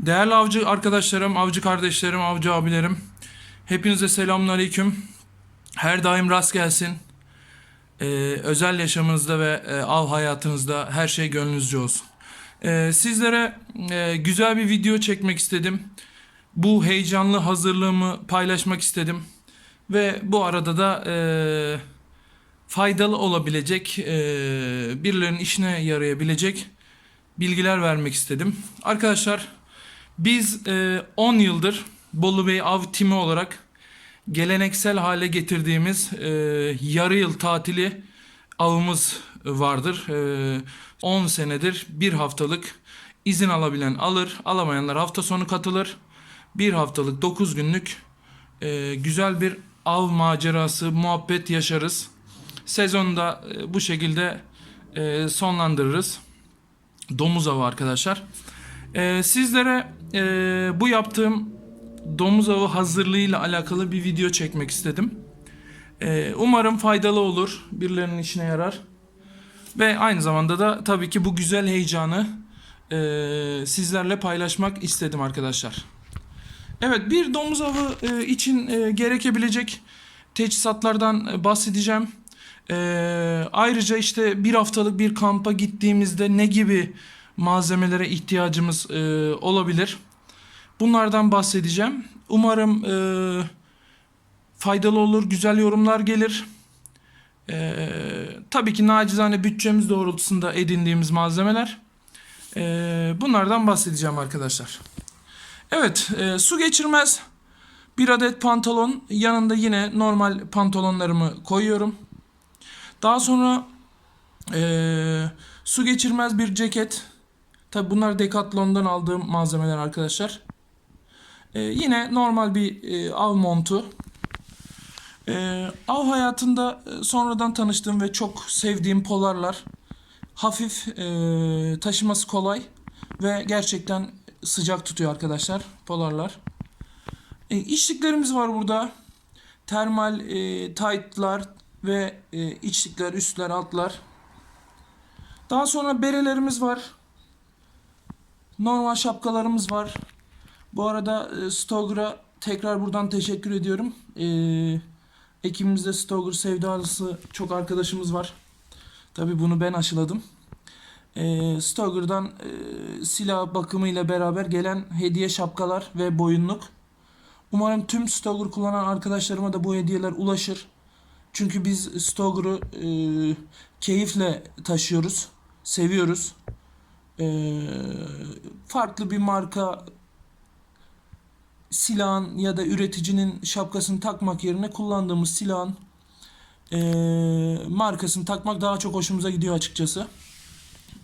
Değerli avcı arkadaşlarım, avcı kardeşlerim, avcı abilerim. Hepinize selamünaleyküm. Her daim rast gelsin. Ee, özel yaşamınızda ve e, av hayatınızda her şey gönlünüzce olsun. Ee, sizlere e, güzel bir video çekmek istedim. Bu heyecanlı hazırlığımı paylaşmak istedim. Ve bu arada da e, faydalı olabilecek, e, birilerinin işine yarayabilecek bilgiler vermek istedim. Arkadaşlar biz e, 10 yıldır Bolu Bey Av Timi olarak geleneksel hale getirdiğimiz e, yarı yıl tatili avımız vardır. E, 10 senedir bir haftalık izin alabilen alır, alamayanlar hafta sonu katılır. Bir haftalık 9 günlük e, güzel bir av macerası, muhabbet yaşarız. Sezonda e, bu şekilde e, sonlandırırız. Domuz avı arkadaşlar. Ee, sizlere e, bu yaptığım domuz avı hazırlığıyla alakalı bir video çekmek istedim. Ee, umarım faydalı olur, birilerinin işine yarar. Ve aynı zamanda da tabii ki bu güzel heyecanı e, sizlerle paylaşmak istedim arkadaşlar. Evet bir domuz avı e, için e, gerekebilecek teçhizatlardan e, bahsedeceğim. E, ayrıca işte bir haftalık bir kampa gittiğimizde ne gibi malzemelere ihtiyacımız e, olabilir. Bunlardan bahsedeceğim. Umarım e, faydalı olur, güzel yorumlar gelir. E, tabii ki nacizane bütçemiz doğrultusunda edindiğimiz malzemeler. E, bunlardan bahsedeceğim arkadaşlar. Evet, e, su geçirmez bir adet pantolon. Yanında yine normal pantolonlarımı koyuyorum. Daha sonra e, su geçirmez bir ceket. Tabi bunlar Decathlon'dan aldığım malzemeler arkadaşlar. E, yine normal bir e, av montu. E, av hayatında e, sonradan tanıştığım ve çok sevdiğim polarlar. Hafif, e, taşıması kolay ve gerçekten sıcak tutuyor arkadaşlar polarlar. E, içliklerimiz var burada. Termal e, tight'lar ve e, içlikler, üstler, altlar. Daha sonra berelerimiz var. Normal şapkalarımız var. Bu arada e, Stoger'a tekrar buradan teşekkür ediyorum. E, ekibimizde Stoger sevdalısı çok arkadaşımız var. Tabi bunu ben aşıladım. E, Stoger'dan e, silah bakımıyla beraber gelen hediye şapkalar ve boyunluk. Umarım tüm Stoger kullanan arkadaşlarıma da bu hediyeler ulaşır. Çünkü biz Stoger'ı e, keyifle taşıyoruz, seviyoruz. E, farklı bir marka silahın ya da üreticinin şapkasını takmak yerine kullandığımız silahın e, markasını takmak daha çok hoşumuza gidiyor açıkçası.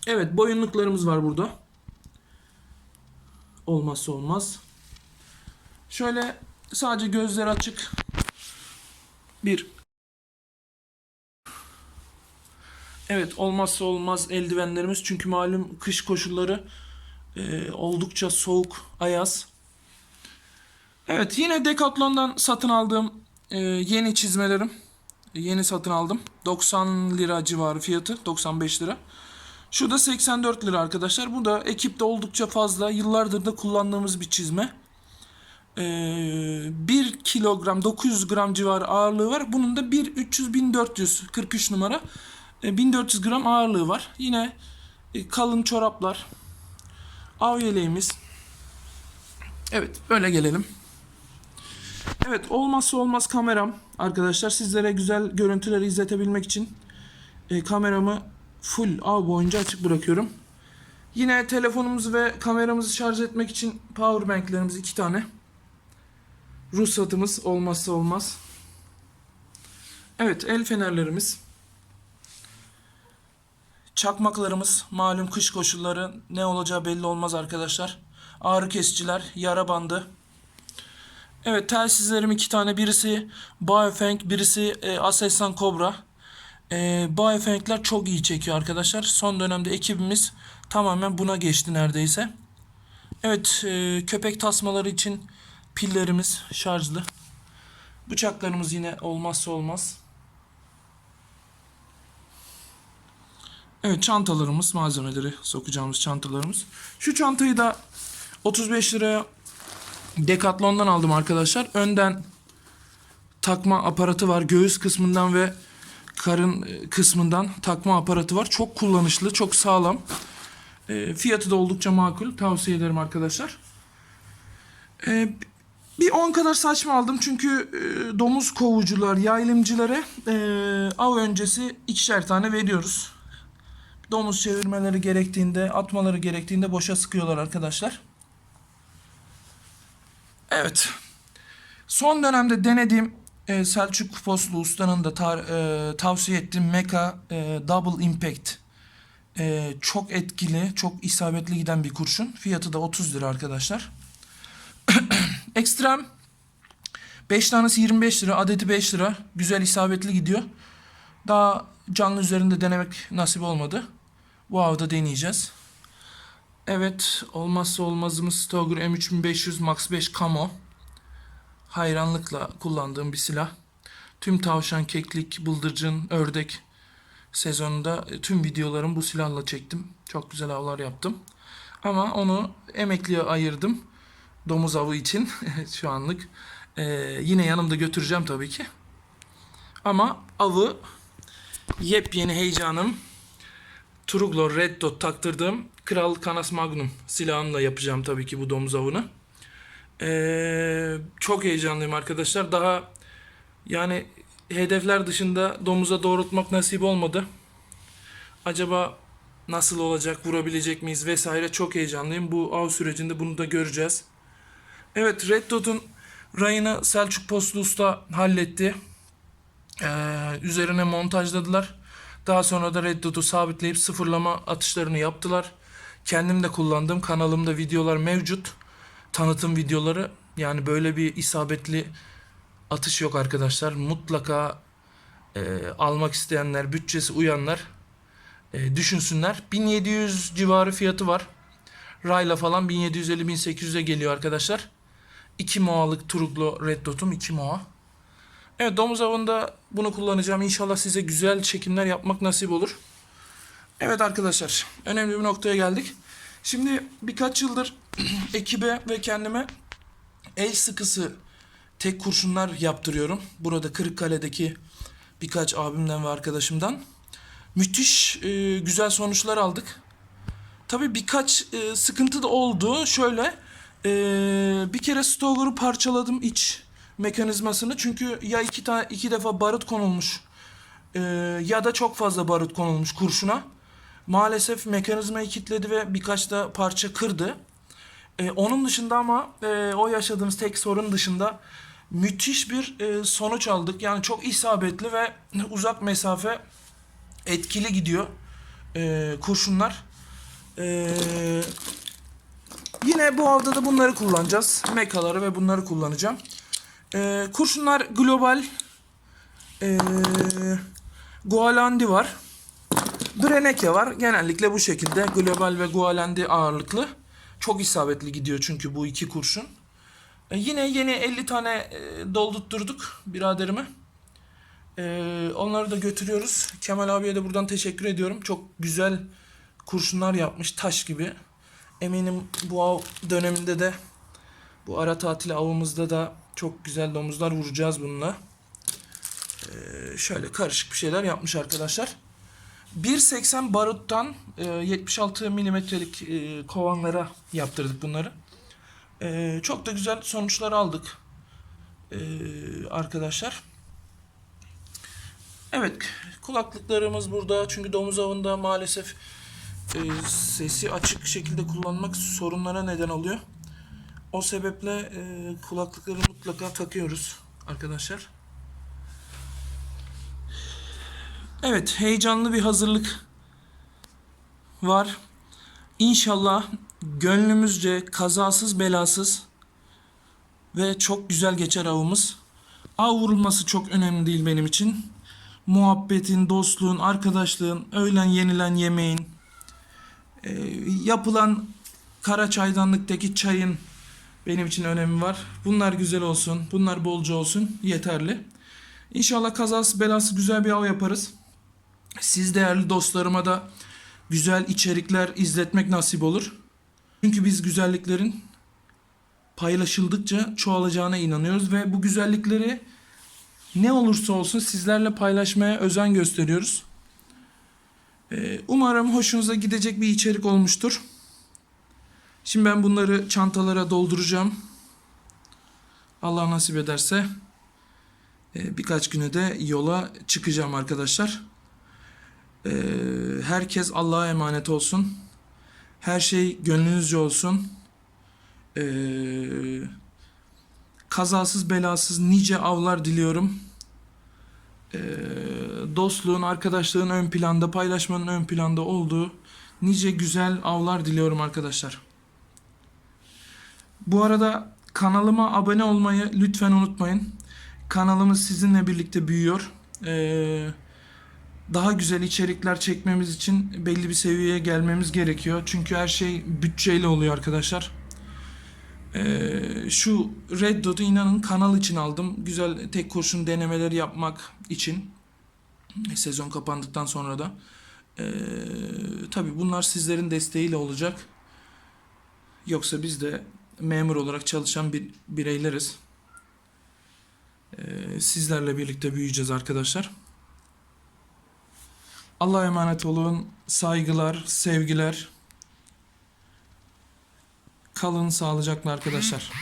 Evet boyunluklarımız var burada. Olmazsa olmaz. Şöyle sadece gözler açık bir Evet olmazsa olmaz eldivenlerimiz çünkü malum kış koşulları e, oldukça soğuk, ayaz. Evet yine Decathlon'dan satın aldığım e, yeni çizmelerim. Yeni satın aldım. 90 lira civarı fiyatı. 95 lira. Şu da 84 lira arkadaşlar. Bu da ekipte oldukça fazla. Yıllardır da kullandığımız bir çizme. Ee, 1 kilogram 900 gram civarı ağırlığı var. Bunun da 1 300 1400 43 numara. E, 1400 gram ağırlığı var. Yine e, kalın çoraplar. Av yeleğimiz. Evet böyle gelelim. Evet olmazsa olmaz kameram arkadaşlar sizlere güzel görüntüleri izletebilmek için e, kameramı full av boyunca açık bırakıyorum. Yine telefonumuzu ve kameramızı şarj etmek için powerbanklerimiz iki tane. Ruhsatımız olmazsa olmaz. Evet el fenerlerimiz. Çakmaklarımız malum kış koşulları ne olacağı belli olmaz arkadaşlar. Ağrı kesiciler, yara bandı. Evet telsizlerim iki tane. Birisi Baofeng, birisi e, Aselsan Cobra. E, Baofeng'ler çok iyi çekiyor arkadaşlar. Son dönemde ekibimiz tamamen buna geçti neredeyse. Evet e, köpek tasmaları için pillerimiz şarjlı. Bıçaklarımız yine olmazsa olmaz. Evet çantalarımız, malzemeleri sokacağımız çantalarımız. Şu çantayı da 35 liraya Decathlon'dan aldım arkadaşlar. Önden takma aparatı var. Göğüs kısmından ve karın e, kısmından takma aparatı var. Çok kullanışlı, çok sağlam. E, fiyatı da oldukça makul. Tavsiye ederim arkadaşlar. E, bir 10 kadar saçma aldım çünkü e, domuz kovucular, yaylımcılara e, av öncesi ikişer tane veriyoruz. Domuz çevirmeleri gerektiğinde, atmaları gerektiğinde boşa sıkıyorlar arkadaşlar. Evet. Son dönemde denediğim e, Selçuk Postlu Usta'nın da tar- e, tavsiye ettiğim Meka e, Double Impact. E, çok etkili, çok isabetli giden bir kurşun. Fiyatı da 30 lira arkadaşlar. Ekstrem 5 tanesi 25 lira, adeti 5 lira. Güzel isabetli gidiyor. Daha canlı üzerinde denemek nasip olmadı. Bu avda deneyeceğiz. Evet, olmazsa olmazımız Stoker M3500 Max 5 Camo. Hayranlıkla kullandığım bir silah. Tüm tavşan, keklik, bıldırcın, ördek sezonunda e, tüm videolarımı bu silahla çektim. Çok güzel avlar yaptım. Ama onu emekliye ayırdım. Domuz avı için şu anlık. Ee, yine yanımda götüreceğim tabii ki. Ama avı yepyeni heyecanım. Truglo Red Dot taktırdığım Kral Canas Magnum silahımla yapacağım tabii ki bu domuz avını. Ee, çok heyecanlıyım arkadaşlar. Daha yani hedefler dışında domuza doğrultmak nasip olmadı. Acaba nasıl olacak, vurabilecek miyiz vesaire çok heyecanlıyım. Bu av sürecinde bunu da göreceğiz. Evet Red Dot'un rayını Selçuk Postlu Usta halletti. Ee, üzerine montajladılar. Daha sonra da Red Dot'u sabitleyip sıfırlama atışlarını yaptılar. Kendim de kullandım. Kanalımda videolar mevcut. Tanıtım videoları. Yani böyle bir isabetli atış yok arkadaşlar. Mutlaka e, almak isteyenler, bütçesi uyanlar e, düşünsünler. 1700 civarı fiyatı var. Rayla falan 1750-1800'e geliyor arkadaşlar. 2 moalık Truglo Red Dot'um 2 moa. Evet domuz avında bunu kullanacağım. İnşallah size güzel çekimler yapmak nasip olur. Evet arkadaşlar önemli bir noktaya geldik. Şimdi birkaç yıldır ekibe ve kendime el sıkısı tek kurşunlar yaptırıyorum. Burada Kırıkkale'deki birkaç abimden ve arkadaşımdan. Müthiş e, güzel sonuçlar aldık. Tabii birkaç e, sıkıntı da oldu. Şöyle e, bir kere Stoker'ı parçaladım iç mekanizmasını. Çünkü ya iki tane iki defa barut konulmuş e, ya da çok fazla barut konulmuş kurşuna. Maalesef mekanizmayı kilitledi ve birkaç da parça kırdı. E, onun dışında ama e, o yaşadığımız tek sorun dışında müthiş bir e, sonuç aldık. Yani çok isabetli ve uzak mesafe etkili gidiyor e, kurşunlar. E, yine bu avda da bunları kullanacağız. Mekaları ve bunları kullanacağım. E, kurşunlar global e, Gualandi var. Dreneke var. Genellikle bu şekilde global ve Gualandi ağırlıklı. Çok isabetli gidiyor çünkü bu iki kurşun. E, yine yeni 50 tane e, doldurtturduk biraderime. E, onları da götürüyoruz. Kemal abiye de buradan teşekkür ediyorum. Çok güzel kurşunlar yapmış taş gibi. Eminim bu av döneminde de bu ara tatil avımızda da çok güzel domuzlar vuracağız bununla. E, şöyle karışık bir şeyler yapmış arkadaşlar. 1.80 baruttan e, 76 milimetrelik e, kovanlara yaptırdık bunları. E, çok da güzel sonuçlar aldık e, arkadaşlar. Evet kulaklıklarımız burada çünkü domuz avında maalesef e, sesi açık şekilde kullanmak sorunlara neden oluyor. O sebeple e, kulaklıkları mutlaka takıyoruz arkadaşlar. Evet, heyecanlı bir hazırlık var. İnşallah gönlümüzce kazasız belasız ve çok güzel geçer avımız. Av vurulması çok önemli değil benim için. Muhabbetin, dostluğun, arkadaşlığın, öğlen yenilen yemeğin, e, yapılan kara çaydanlıktaki çayın benim için önemi var. Bunlar güzel olsun, bunlar bolca olsun yeterli. İnşallah kazası belası güzel bir av yaparız. Siz değerli dostlarıma da güzel içerikler izletmek nasip olur. Çünkü biz güzelliklerin paylaşıldıkça çoğalacağına inanıyoruz ve bu güzellikleri ne olursa olsun sizlerle paylaşmaya özen gösteriyoruz. Ee, umarım hoşunuza gidecek bir içerik olmuştur. Şimdi ben bunları çantalara dolduracağım. Allah nasip ederse e, birkaç güne de yola çıkacağım arkadaşlar. Ee, herkes Allah'a emanet olsun. Her şey gönlünüzce olsun. Ee, kazasız belasız nice avlar diliyorum. Dostluğun, arkadaşlığın ön planda, paylaşmanın ön planda olduğu nice güzel avlar diliyorum arkadaşlar. Bu arada kanalıma abone olmayı lütfen unutmayın. Kanalımız sizinle birlikte büyüyor. Ee, daha güzel içerikler çekmemiz için belli bir seviyeye gelmemiz gerekiyor. Çünkü her şey bütçeyle oluyor arkadaşlar. Ee, şu Red Dot'u inanın kanal için aldım. Güzel tek kurşun denemeleri yapmak için. Sezon kapandıktan sonra da. Ee, tabii bunlar sizlerin desteğiyle olacak. Yoksa biz de memur olarak çalışan bir bireyleriz. Ee, sizlerle birlikte büyüyeceğiz arkadaşlar. Allah'a emanet olun. Saygılar, sevgiler. Kalın sağlıcakla arkadaşlar.